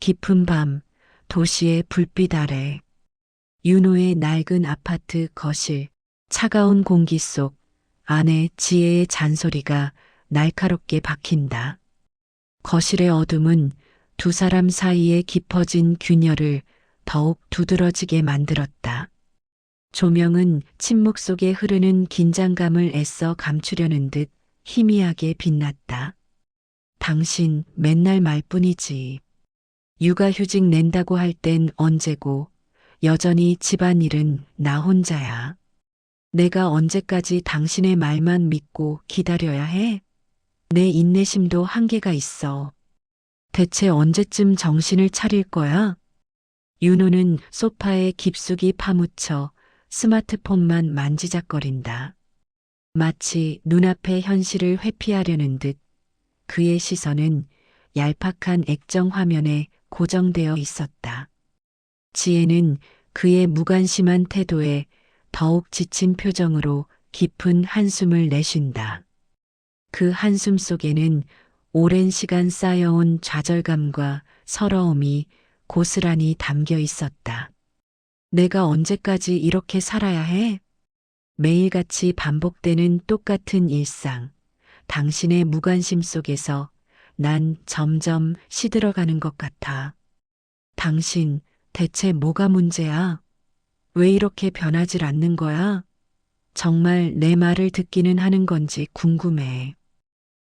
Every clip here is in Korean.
깊은 밤, 도시의 불빛 아래. 윤호의 낡은 아파트 거실, 차가운 공기 속 아내 지혜의 잔소리가 날카롭게 박힌다. 거실의 어둠은 두 사람 사이에 깊어진 균열을 더욱 두드러지게 만들었다. 조명은 침묵 속에 흐르는 긴장감을 애써 감추려는 듯 희미하게 빛났다. 당신 맨날 말뿐이지. 육아휴직 낸다고 할 땐 언제고 여전히 집안일은 나 혼자야. 내가 언제까지 당신의 말만 믿고 기다려야 해? 내 인내심도 한계가 있어. 대체 언제쯤 정신을 차릴 거야? 윤호는 소파에 깊숙이 파묻혀 스마트폰만 만지작거린다. 마치 눈앞의 현실을 회피하려는 듯 그의 시선은 얄팍한 액정 화면에 고정되어 있었다. 지혜는 그의 무관심한 태도에 더욱 지친 표정으로 깊은 한숨을 내쉰다. 그 한숨 속에는 오랜 시간 쌓여온 좌절감과 서러움이 고스란히 담겨 있었다. 내가 언제까지 이렇게 살아야 해? 매일같이 반복되는 똑같은 일상. 당신의 무관심 속에서 난 점점 시들어가는 것 같아. 당신 대체 뭐가 문제야? 왜 이렇게 변하질 않는 거야? 정말 내 말을 듣기는 하는 건지 궁금해.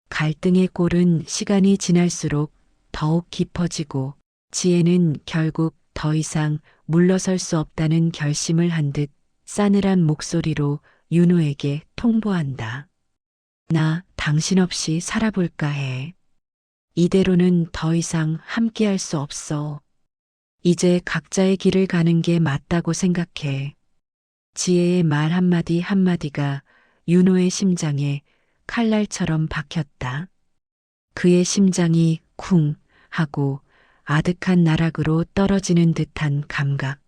갈등의 골은 시간이 지날수록 더욱 깊어지고 지혜는 결국 더 이상 물러설 수 없다는 결심을 한 듯 싸늘한 목소리로 윤호에게 통보한다. 나 당신 없이 살아볼까 해. 이대로는 더 이상 함께할 수 없어. 이제 각자의 길을 가는 게 맞다고 생각해. 지혜의 말 한마디 한마디가 윤호의 심장에 칼날처럼 박혔다. 그의 심장이 쿵 하고 아득한 나락으로 떨어지는 듯한 감각.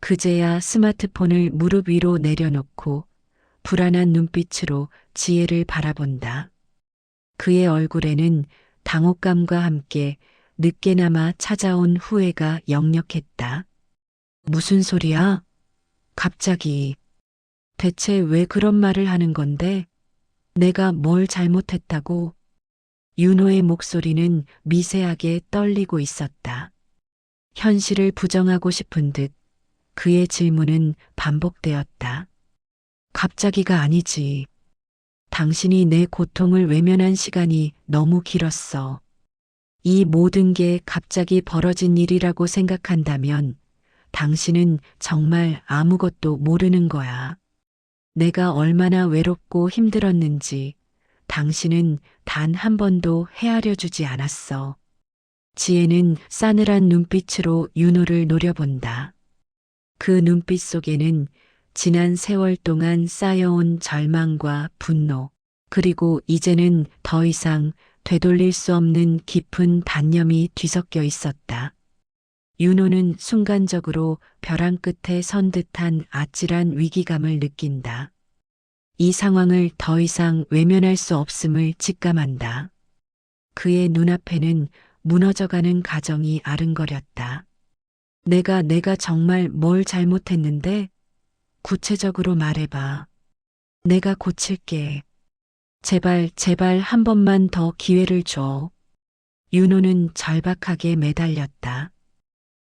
그제야 스마트폰을 무릎 위로 내려놓고 불안한 눈빛으로 지혜를 바라본다. 그의 얼굴에는 당혹감과 함께 늦게나마 찾아온 후회가 역력했다. 무슨 소리야? 갑자기. 대체 왜 그런 말을 하는 건데? 내가 뭘 잘못했다고? 윤호의 목소리는 미세하게 떨리고 있었다. 현실을 부정하고 싶은 듯 그의 질문은 반복되었다. 갑자기가 아니지. 당신이 내 고통을 외면한 시간이 너무 길었어. 이 모든 게 갑자기 벌어진 일이라고 생각한다면 당신은 정말 아무것도 모르는 거야. 내가 얼마나 외롭고 힘들었는지 당신은 단 한 번도 헤아려 주지 않았어. 지혜는 싸늘한 눈빛으로 윤호를 노려본다. 그 눈빛 속에는 지난 세월 동안 쌓여온 절망과 분노, 그리고 이제는 더 이상 되돌릴 수 없는 깊은 단념이 뒤섞여 있었다. 윤호는 순간적으로 벼랑 끝에 선 듯한 아찔한 위기감을 느낀다. 이 상황을 더 이상 외면할 수 없음을 직감한다. 그의 눈앞에는 무너져가는 가정이 아른거렸다. 내가 내가 정말 뭘 잘못했는데 구체적으로 말해봐. 내가 고칠게. 제발 제발 한 번만 더 기회를 줘. 윤호는 절박하게 매달렸다.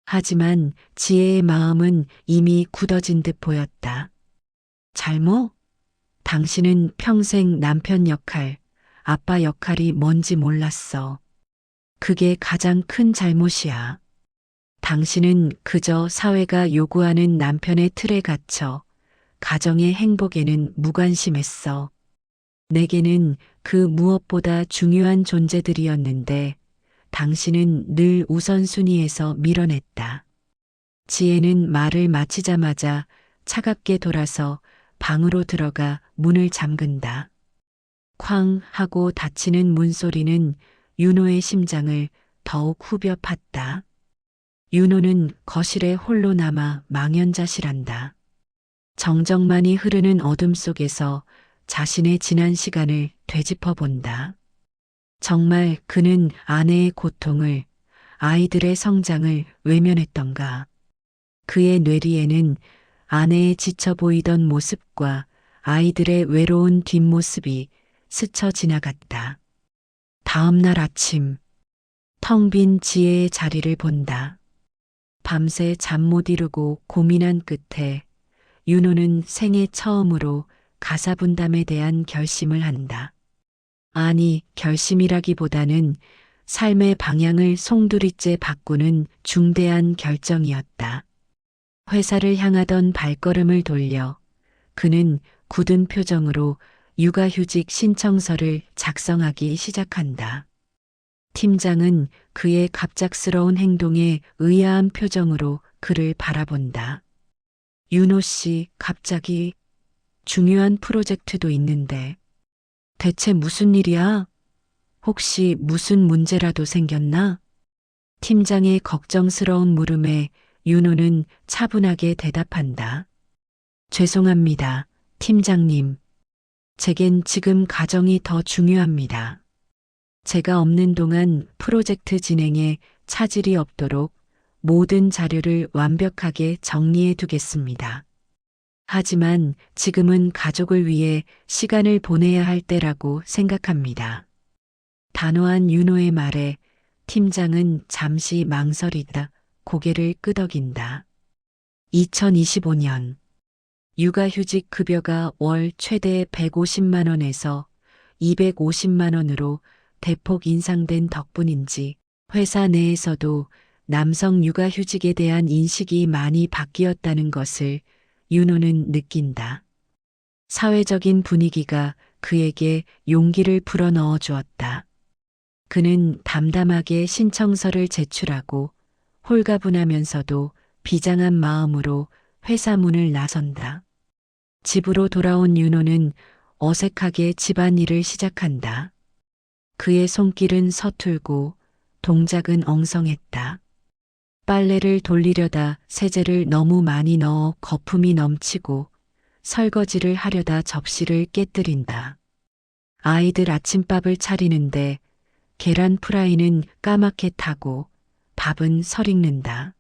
하지만 지혜의 마음은 이미 굳어진 듯 보였다. 잘못? 당신은 평생 남편 역할, 아빠 역할이 뭔지 몰랐어. 그게 가장 큰 잘못이야. 당신은 그저 사회가 요구하는 남편의 틀에 갇혀 가정의 행복에는 무관심했어. 내게는 그 무엇보다 중요한 존재들이었는데 당신은 늘 우선순위에서 밀어냈다. 지혜는 말을 마치자마자 차갑게 돌아서 방으로 들어가 문을 잠근다. 쾅 하고 닫히는 문소리는 윤호의 심장을 더욱 후벼 팠다. 윤호는 거실에 홀로 남아 망연자실한다. 정적만이 흐르는 어둠 속에서 자신의 지난 시간을 되짚어 본다. 정말 그는 아내의 고통을, 아이들의 성장을 외면했던가. 그의 뇌리에는 아내의 지쳐 보이던 모습과 아이들의 외로운 뒷모습이 스쳐 지나갔다. 다음 날 아침, 텅 빈 지혜의 자리를 본다. 밤새 잠 못 이루고 고민한 끝에 윤호는 생애 처음으로 가사 분담에 대한 결심을 한다. 아니, 결심이라기보다는 삶의 방향을 송두리째 바꾸는 중대한 결정이었다. 회사를 향하던 발걸음을 돌려 그는 굳은 표정으로 육아휴직 신청서를 작성하기 시작한다. 팀장은 그의 갑작스러운 행동에 의아한 표정으로 그를 바라본다. 윤호 씨, 갑자기 중요한 프로젝트도 있는데 대체 무슨 일이야? 혹시 무슨 문제라도 생겼나? 팀장의 걱정스러운 물음에 윤호는 차분하게 대답한다. 죄송합니다, 팀장님. 제겐 지금 가정이 더 중요합니다. 제가 없는 동안 프로젝트 진행에 차질이 없도록 모든 자료를 완벽하게 정리해 두겠습니다. 하지만 지금은 가족을 위해 시간을 보내야 할 때라고 생각합니다. 단호한 윤호의 말에 팀장은 잠시 망설이다 고개를 끄덕인다. 2025년 육아휴직 급여가 월 최대 150만 원에서 250만 원으로 대폭 인상된 덕분인지 회사 내에서도 남성 육아휴직에 대한 인식이 많이 바뀌었다는 것을 윤호는 느낀다. 사회적인 분위기가 그에게 용기를 불어넣어 주었다. 그는 담담하게 신청서를 제출하고 홀가분하면서도 비장한 마음으로 회사 문을 나선다. 집으로 돌아온 윤호는 어색하게 집안일을 시작한다. 그의 손길은 서툴고 동작은 엉성했다. 빨래를 돌리려다 세제를 너무 많이 넣어 거품이 넘치고 설거지를 하려다 접시를 깨뜨린다. 아이들 아침밥을 차리는데 계란 프라이는 까맣게 타고 밥은 설익는다.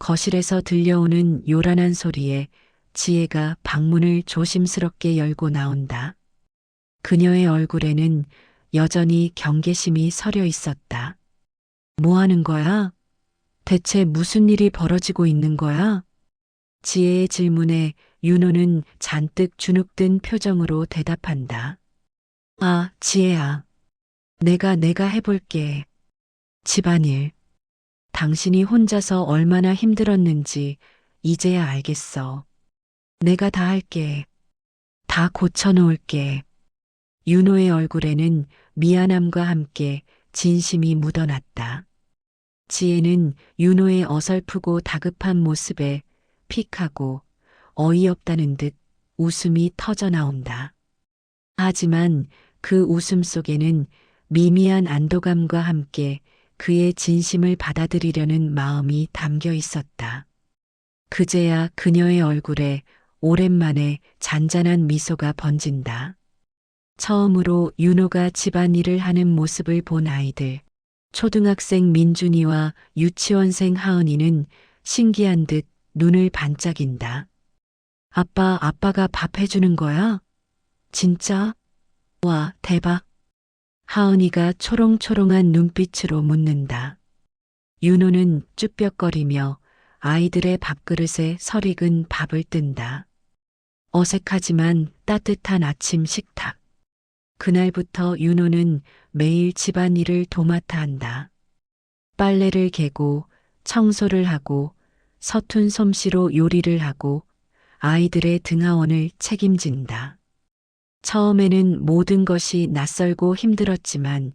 거실에서 들려오는 요란한 소리에 지혜가 방문을 조심스럽게 열고 나온다. 그녀의 얼굴에는 여전히 경계심이 서려 있었다. 뭐 하는 거야? 대체 무슨 일이 벌어지고 있는 거야? 지혜의 질문에 윤호는 잔뜩 주눅든 표정으로 대답한다. 아, 지혜야. 내가 내가 해볼게. 집안일. 당신이 혼자서 얼마나 힘들었는지 이제야 알겠어. 내가 다 할게. 다 고쳐놓을게. 윤호의 얼굴에는 미안함과 함께 진심이 묻어났다. 지혜는 윤호의 어설프고 다급한 모습에 픽하고 어이없다는 듯 웃음이 터져 나온다. 하지만 그 웃음 속에는 미미한 안도감과 함께 그의 진심을 받아들이려는 마음이 담겨 있었다. 그제야 그녀의 얼굴에 오랜만에 잔잔한 미소가 번진다. 처음으로 윤호가 집안일을 하는 모습을 본 아이들, 초등학생 민준이와 유치원생 하은이는 신기한 듯 눈을 반짝인다. 아빠, 아빠가 밥 해주는 거야? 진짜? 와, 대박. 하은이가 초롱초롱한 눈빛으로 묻는다. 윤호는 쭈뼛거리며 아이들의 밥그릇에 설익은 밥을 뜬다. 어색하지만 따뜻한 아침 식탁. 그날부터 윤호는 매일 집안일을 도맡아 한다. 빨래를 개고 청소를 하고 서툰 솜씨로 요리를 하고 아이들의 등하원을 책임진다. 처음에는 모든 것이 낯설고 힘들었지만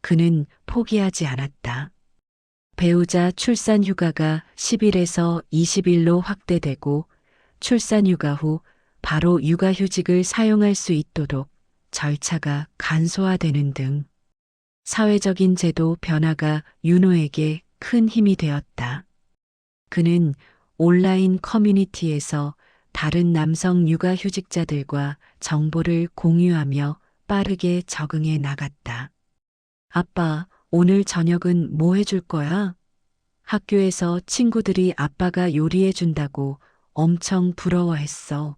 그는 포기하지 않았다. 배우자 출산 휴가가 10일에서 20일로 확대되고 출산 휴가 후 바로 육아휴직을 사용할 수 있도록 절차가 간소화되는 등 사회적인 제도 변화가 윤호에게 큰 힘이 되었다. 그는 온라인 커뮤니티에서 다른 남성 육아 휴직자들과 정보를 공유하며 빠르게 적응해 나갔다. 아빠, 오늘 저녁은 뭐 해줄 거야? 학교에서 친구들이 아빠가 요리해 준다고 엄청 부러워했어.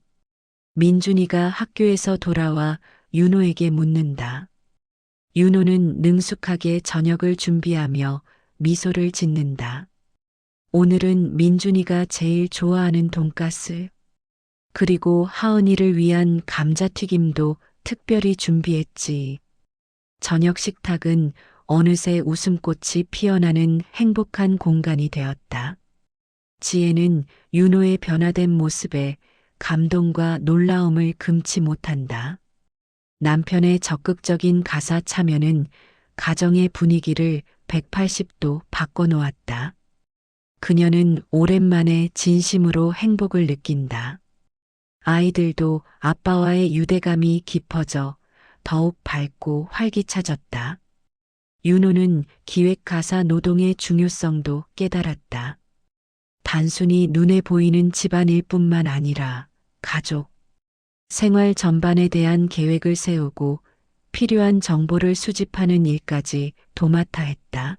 민준이가 학교에서 돌아와 윤호에게 묻는다. 윤호는 능숙하게 저녁을 준비하며 미소를 짓는다. 오늘은 민준이가 제일 좋아하는 돈가스, 그리고 하은이를 위한 감자튀김도 특별히 준비했지. 저녁 식탁은 어느새 웃음꽃이 피어나는 행복한 공간이 되었다. 지혜는 윤호의 변화된 모습에 감동과 놀라움을 금치 못한다. 남편의 적극적인 가사 참여는 가정의 분위기를 180도 바꿔놓았다. 그녀는 오랜만에 진심으로 행복을 느낀다. 아이들도 아빠와의 유대감이 깊어져 더욱 밝고 활기차졌다. 윤호는 기획가사 노동의 중요성도 깨달았다. 단순히 눈에 보이는 집안일 뿐만 아니라 가족, 생활 전반에 대한 계획을 세우고 필요한 정보를 수집하는 일까지 도맡아 했다.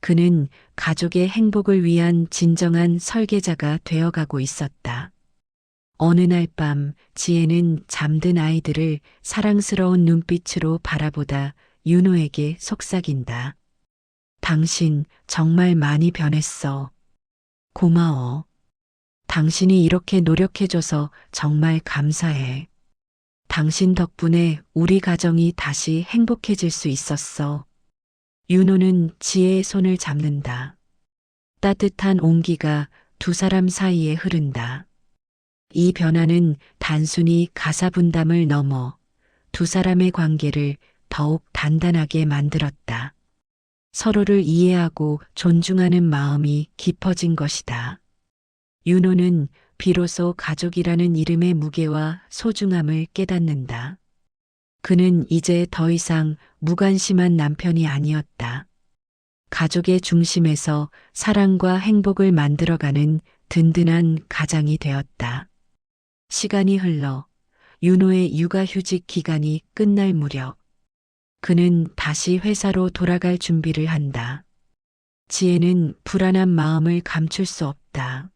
그는 가족의 행복을 위한 진정한 설계자가 되어가고 있었다. 어느 날 밤 지혜는 잠든 아이들을 사랑스러운 눈빛으로 바라보다 윤호에게 속삭인다. 당신 정말 많이 변했어. 고마워. 당신이 이렇게 노력해줘서 정말 감사해. 당신 덕분에 우리 가정이 다시 행복해질 수 있었어. 윤호는 지혜의 손을 잡는다. 따뜻한 온기가 두 사람 사이에 흐른다. 이 변화는 단순히 가사 분담을 넘어 두 사람의 관계를 더욱 단단하게 만들었다. 서로를 이해하고 존중하는 마음이 깊어진 것이다. 윤호는 비로소 가족이라는 이름의 무게와 소중함을 깨닫는다. 그는 이제 더 이상 무관심한 남편이 아니었다. 가족의 중심에서 사랑과 행복을 만들어가는 든든한 가장이 되었다. 시간이 흘러 윤호의 육아휴직 기간이 끝날 무렵 그는 다시 회사로 돌아갈 준비를 한다. 지혜는 불안한 마음을 감출 수 없다.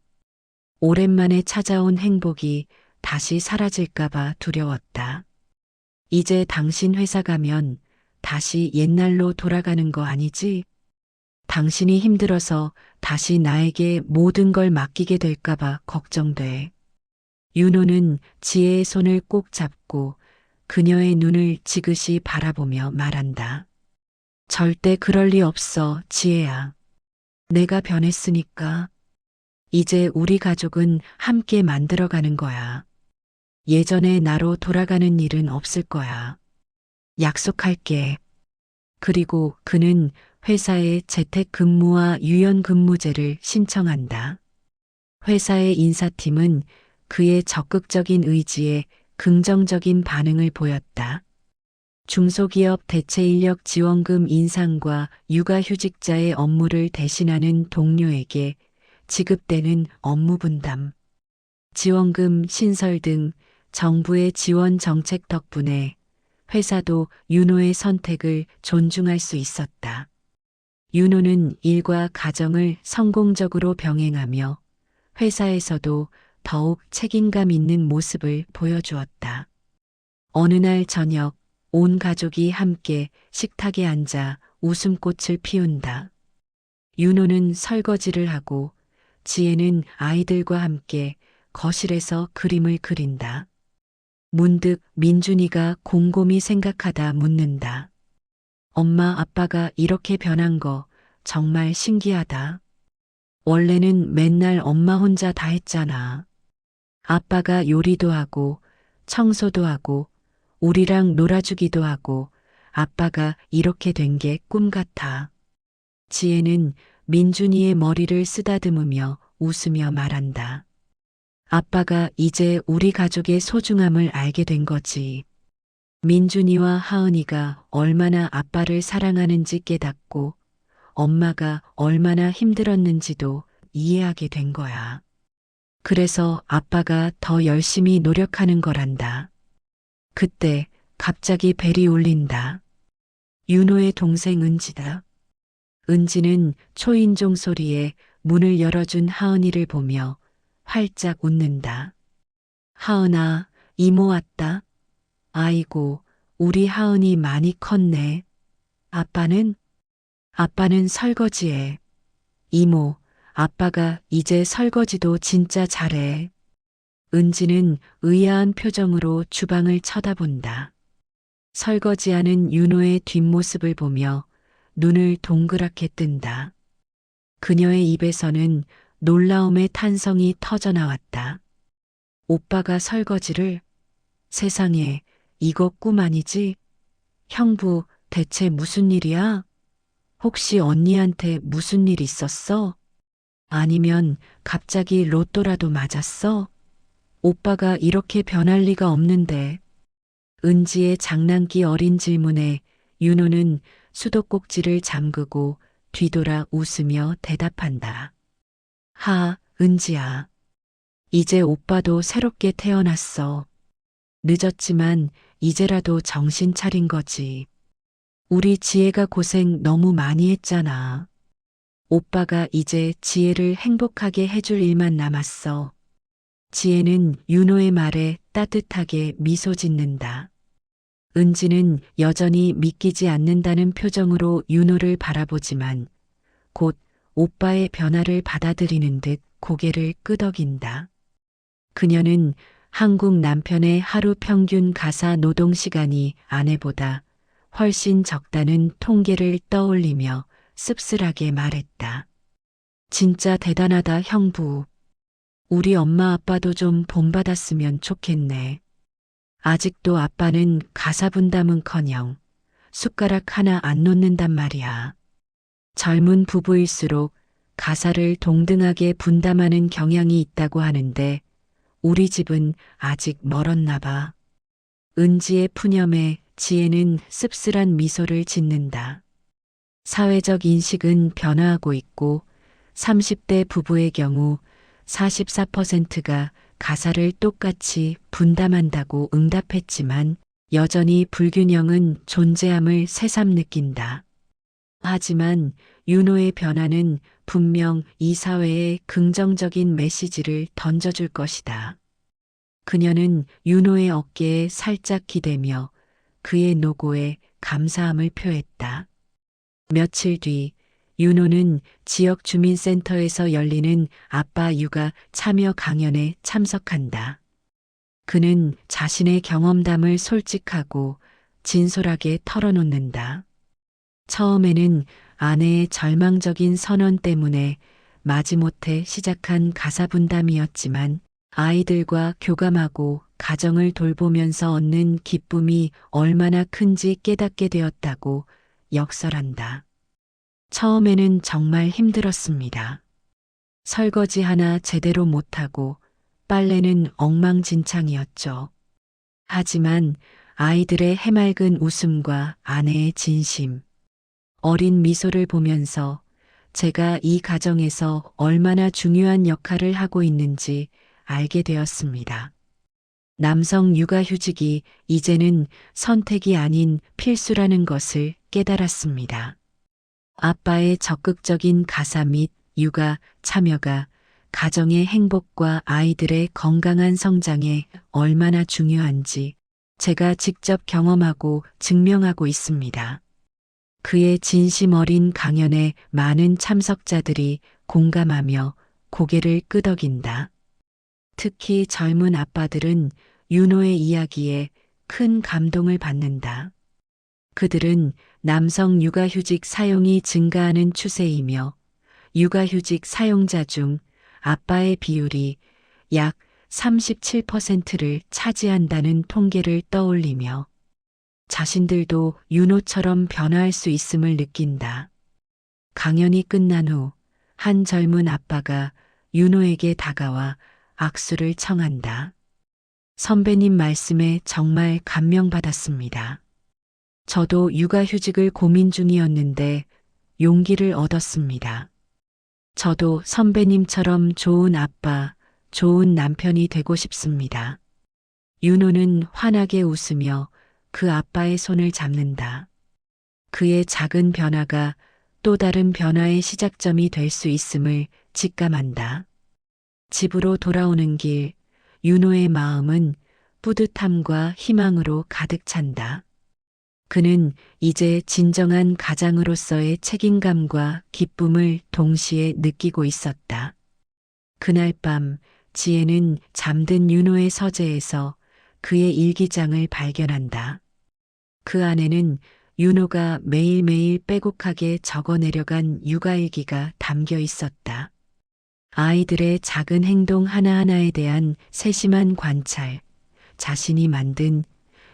오랜만에 찾아온 행복이 다시 사라질까봐 두려웠다. 이제 당신 회사 가면 다시 옛날로 돌아가는 거 아니지? 당신이 힘들어서 다시 나에게 모든 걸 맡기게 될까봐 걱정돼. 윤호는 지혜의 손을 꼭 잡고 그녀의 눈을 지그시 바라보며 말한다. 절대 그럴 리 없어, 지혜야. 내가 변했으니까. 이제 우리 가족은 함께 만들어가는 거야. 예전의 나로 돌아가는 일은 없을 거야. 약속할게. 그리고 그는 회사에 재택 근무와 유연 근무제를 신청한다. 회사의 인사팀은 그의 적극적인 의지에 긍정적인 반응을 보였다. 중소기업 대체인력 지원금 인상과 육아휴직자의 업무를 대신하는 동료에게 지급되는 업무 분담, 지원금 신설 등 정부의 지원 정책 덕분에 회사도 윤호의 선택을 존중할 수 있었다. 윤호는 일과 가정을 성공적으로 병행하며 회사에서도 더욱 책임감 있는 모습을 보여주었다. 어느 날 저녁 온 가족이 함께 식탁에 앉아 웃음꽃을 피운다. 윤호는 설거지를 하고 지혜는 아이들과 함께 거실에서 그림을 그린다. 문득 민준이가 곰곰이 생각하다 묻는다. 엄마 아빠가 이렇게 변한 거 정말 신기하다. 원래는 맨날 엄마 혼자 다 했잖아. 아빠가 요리도 하고 청소도 하고 우리랑 놀아주기도 하고 아빠가 이렇게 된 게 꿈 같아. 지혜는 민준이의 머리를 쓰다듬으며 웃으며 말한다. 아빠가 이제 우리 가족의 소중함을 알게 된 거지. 민준이와 하은이가 얼마나 아빠를 사랑하는지 깨닫고 엄마가 얼마나 힘들었는지도 이해하게 된 거야. 그래서 아빠가 더 열심히 노력하는 거란다. 그때 갑자기 벨이 울린다. 윤호의 동생 은지다. 은지는 초인종 소리에 문을 열어준 하은이를 보며 활짝 웃는다. 하은아, 이모 왔다. 아이고, 우리 하은이 많이 컸네. 아빠는? 아빠는 설거지해. 이모, 아빠가 이제 설거지도 진짜 잘해. 은지는 의아한 표정으로 주방을 쳐다본다. 설거지하는 윤호의 뒷모습을 보며 눈을 동그랗게 뜬다. 그녀의 입에서는 놀라움의 탄성이 터져 나왔다. 오빠가 설거지를 세상에 이거 꿈 아니지? 형부 대체 무슨 일이야? 혹시 언니한테 무슨 일 있었어? 아니면 갑자기 로또라도 맞았어? 오빠가 이렇게 변할 리가 없는데. 은지의 장난기 어린 질문에 윤호는 수도꼭지를 잠그고 뒤돌아 웃으며 대답한다. 하, 은지야. 이제 오빠도 새롭게 태어났어. 늦었지만 이제라도 정신 차린 거지. 우리 지혜가 고생 너무 많이 했잖아. 오빠가 이제 지혜를 행복하게 해줄 일만 남았어. 지혜는 윤호의 말에 따뜻하게 미소 짓는다. 은지는 여전히 믿기지 않는다는 표정으로 윤호를 바라보지만 곧 오빠의 변화를 받아들이는 듯 고개를 끄덕인다. 그녀는 한국 남편의 하루 평균 가사 노동 시간이 아내보다 훨씬 적다는 통계를 떠올리며 씁쓸하게 말했다. 진짜 대단하다, 형부. 우리 엄마 아빠도 좀 본받았으면 좋겠네. 아직도 아빠는 가사 분담은 커녕 숟가락 하나 안 놓는단 말이야. 젊은 부부일수록 가사를 동등하게 분담하는 경향이 있다고 하는데 우리 집은 아직 멀었나 봐. 은지의 푸념에 지혜는 씁쓸한 미소를 짓는다. 사회적 인식은 변화하고 있고 30대 부부의 경우 44%가 가사를 똑같이 분담한다고 응답했지만 여전히 불균형은 존재함을 새삼 느낀다. 하지만 윤호의 변화는 분명 이 사회에 긍정적인 메시지를 던져줄 것이다. 그녀는 윤호의 어깨에 살짝 기대며 그의 노고에 감사함을 표했다. 며칠 뒤 윤호는 지역 주민센터에서 열리는 아빠 육아 참여 강연에 참석한다. 그는 자신의 경험담을 솔직하고 진솔하게 털어놓는다. 처음에는 아내의 절망적인 선언 때문에 마지못해 시작한 가사 분담이었지만 아이들과 교감하고 가정을 돌보면서 얻는 기쁨이 얼마나 큰지 깨닫게 되었다고 역설한다. 처음에는 정말 힘들었습니다. 설거지 하나 제대로 못하고 빨래는 엉망진창이었죠. 하지만 아이들의 해맑은 웃음과 아내의 진심, 어린 미소를 보면서 제가 이 가정에서 얼마나 중요한 역할을 하고 있는지 알게 되었습니다. 남성 육아휴직이 이제는 선택이 아닌 필수라는 것을 깨달았습니다. 아빠의 적극적인 가사 및 육아 참여가 가정의 행복과 아이들의 건강한 성장에 얼마나 중요한지 제가 직접 경험하고 증명하고 있습니다. 그의 진심 어린 강연에 많은 참석자들이 공감하며 고개를 끄덕인다. 특히 젊은 아빠들은 윤호의 이야기에 큰 감동을 받는다. 그들은 남성 육아휴직 사용이 증가하는 추세이며 육아휴직 사용자 중 아빠의 비율이 약 37%를 차지한다는 통계를 떠올리며 자신들도 윤호처럼 변화할 수 있음을 느낀다. 강연이 끝난 후 한 젊은 아빠가 윤호에게 다가와 악수를 청한다. 선배님 말씀에 정말 감명받았습니다. 저도 육아휴직을 고민 중이었는데 용기를 얻었습니다. 저도 선배님처럼 좋은 아빠, 좋은 남편이 되고 싶습니다. 윤호는 환하게 웃으며 그 아빠의 손을 잡는다. 그의 작은 변화가 또 다른 변화의 시작점이 될 수 있음을 직감한다. 집으로 돌아오는 길, 윤호의 마음은 뿌듯함과 희망으로 가득 찬다. 그는 이제 진정한 가장으로서의 책임감과 기쁨을 동시에 느끼고 있었다. 그날 밤 지혜는 잠든 윤호의 서재에서 그의 일기장을 발견한다. 그 안에는 윤호가 매일매일 빼곡하게 적어 내려간 육아일기가 담겨 있었다. 아이들의 작은 행동 하나하나에 대한 세심한 관찰, 자신이 만든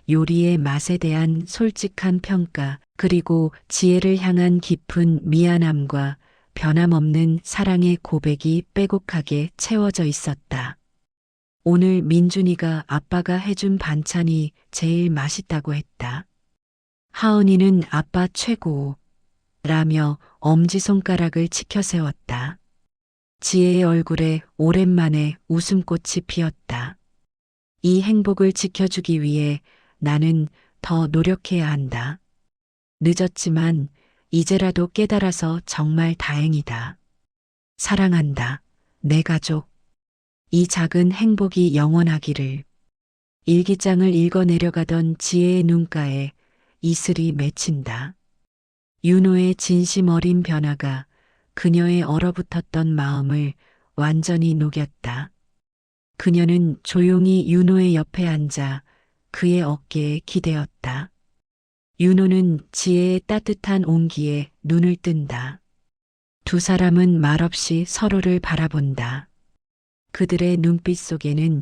요리의 맛에 대한 솔직한 평가, 그리고 지혜를 향한 깊은 미안함과 변함없는 사랑의 고백이 빼곡하게 채워져 있었다. 오늘 민준이가 아빠가 해준 반찬이 제일 맛있다고 했다. 하은이는 아빠 최고. 라며 엄지손가락을 치켜 세웠다. 지혜의 얼굴에 오랜만에 웃음꽃이 피었다. 이 행복을 지켜주기 위해 나는 더 노력해야 한다. 늦었지만 이제라도 깨달아서 정말 다행이다. 사랑한다. 내 가족. 이 작은 행복이 영원하기를. 일기장을 읽어 내려가던 지혜의 눈가에 이슬이 맺힌다. 윤호의 진심 어린 변화가 그녀의 얼어붙었던 마음을 완전히 녹였다. 그녀는 조용히 윤호의 옆에 앉아 그의 어깨에 기대었다. 윤호는 지혜의 따뜻한 온기에 눈을 뜬다. 두 사람은 말없이 서로를 바라본다. 그들의 눈빛 속에는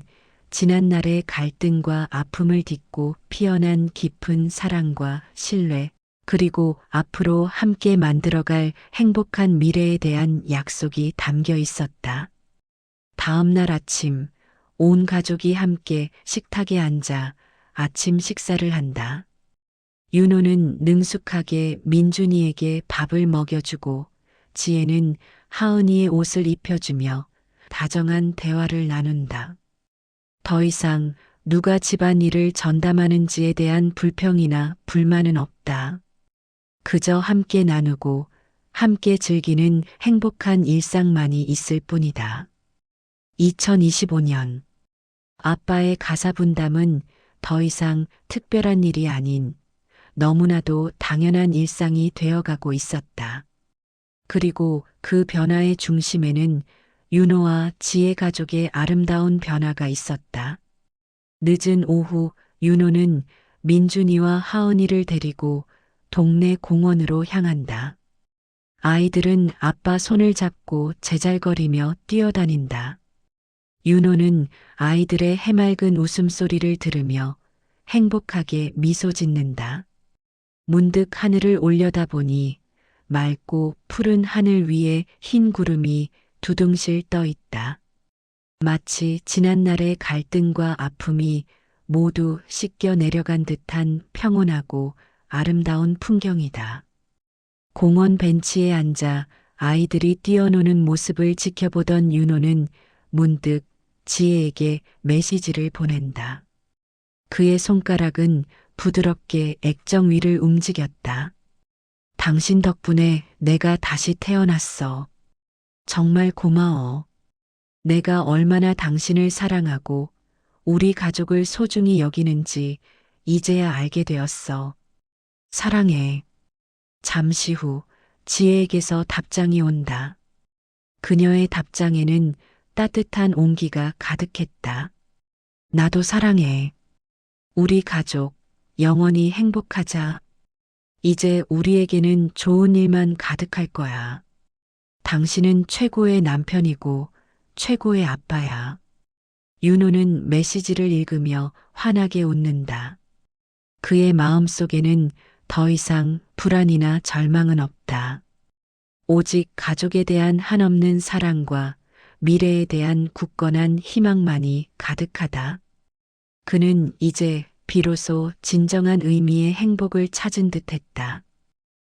지난날의 갈등과 아픔을 딛고 피어난 깊은 사랑과 신뢰, 그리고 앞으로 함께 만들어갈 행복한 미래에 대한 약속이 담겨 있었다. 다음 날 아침, 온 가족이 함께 식탁에 앉아 아침 식사를 한다. 윤호는 능숙하게 민준이에게 밥을 먹여주고 지혜는 하은이의 옷을 입혀주며 다정한 대화를 나눈다. 더 이상 누가 집안일을 전담하는지에 대한 불평이나 불만은 없다. 그저 함께 나누고 함께 즐기는 행복한 일상만이 있을 뿐이다. 2025년 아빠의 가사 분담은 더 이상 특별한 일이 아닌 너무나도 당연한 일상이 되어가고 있었다. 그리고 그 변화의 중심에는 윤호와 지혜 가족의 아름다운 변화가 있었다. 늦은 오후 윤호는 민준이와 하은이를 데리고 동네 공원으로 향한다. 아이들은 아빠 손을 잡고 제잘거리며 뛰어다닌다. 윤호는 아이들의 해맑은 웃음소리를 들으며 행복하게 미소 짓는다. 문득 하늘을 올려다보니 맑고 푸른 하늘 위에 흰 구름이 두둥실 떠 있다. 마치 지난날의 갈등과 아픔이 모두 씻겨 내려간 듯한 평온하고 아름다운 풍경이다. 공원 벤치에 앉아 아이들이 뛰어노는 모습을 지켜보던 윤호는 문득 지혜에게 메시지를 보낸다. 그의 손가락은 부드럽게 액정 위를 움직였다. 당신 덕분에 내가 다시 태어났어. 정말 고마워. 내가 얼마나 당신을 사랑하고 우리 가족을 소중히 여기는지 이제야 알게 되었어. 사랑해. 잠시 후 지혜에게서 답장이 온다. 그녀의 답장에는 따뜻한 온기가 가득했다. 나도 사랑해. 우리 가족, 영원히 행복하자. 이제 우리에게는 좋은 일만 가득할 거야. 당신은 최고의 남편이고 최고의 아빠야. 윤호는 메시지를 읽으며 환하게 웃는다. 그의 마음 속에는 더 이상 불안이나 절망은 없다. 오직 가족에 대한 한없는 사랑과 미래에 대한 굳건한 희망만이 가득하다. 그는 이제 비로소 진정한 의미의 행복을 찾은 듯 했다.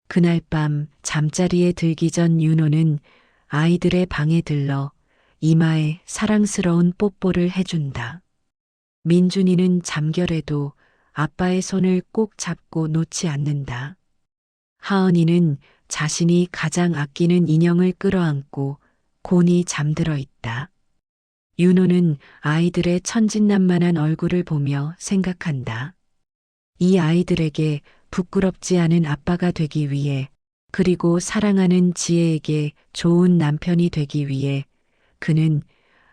그날 밤 잠자리에 들기 전 윤호는 아이들의 방에 들러 이마에 사랑스러운 뽀뽀를 해준다. 민준이는 잠결에도 아빠의 손을 꼭 잡고 놓지 않는다. 하은이는 자신이 가장 아끼는 인형을 끌어안고 곤히 잠들어 있다. 윤호는 아이들의 천진난만한 얼굴을 보며 생각한다. 이 아이들에게 부끄럽지 않은 아빠가 되기 위해 그리고 사랑하는 지혜에게 좋은 남편이 되기 위해 그는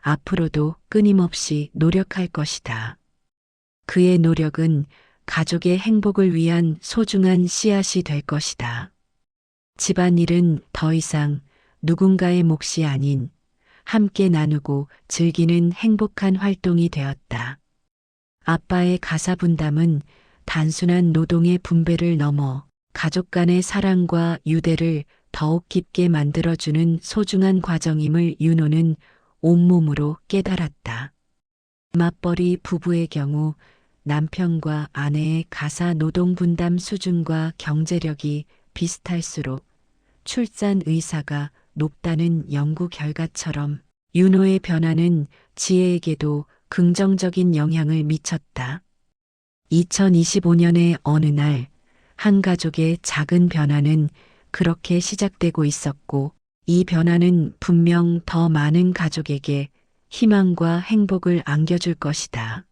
앞으로도 끊임없이 노력할 것이다. 그의 노력은 가족의 행복을 위한 소중한 씨앗이 될 것이다. 집안일은 더 이상 누군가의 몫이 아닌 함께 나누고 즐기는 행복한 활동이 되었다. 아빠의 가사 분담은 단순한 노동의 분배를 넘어 가족 간의 사랑과 유대를 더욱 깊게 만들어주는 소중한 과정임을 윤호는 온몸으로 깨달았다. 맞벌이 부부의 경우 남편과 아내의 가사 노동 분담 수준과 경제력이 비슷할수록 출산 의사가 높다는 연구 결과처럼 윤호의 변화는 지혜에게도 긍정적인 영향을 미쳤다. 2025년의 어느 날, 한 가족의 작은 변화는 그렇게 시작되고 있었고, 이 변화는 분명 더 많은 가족에게 희망과 행복을 안겨줄 것이다.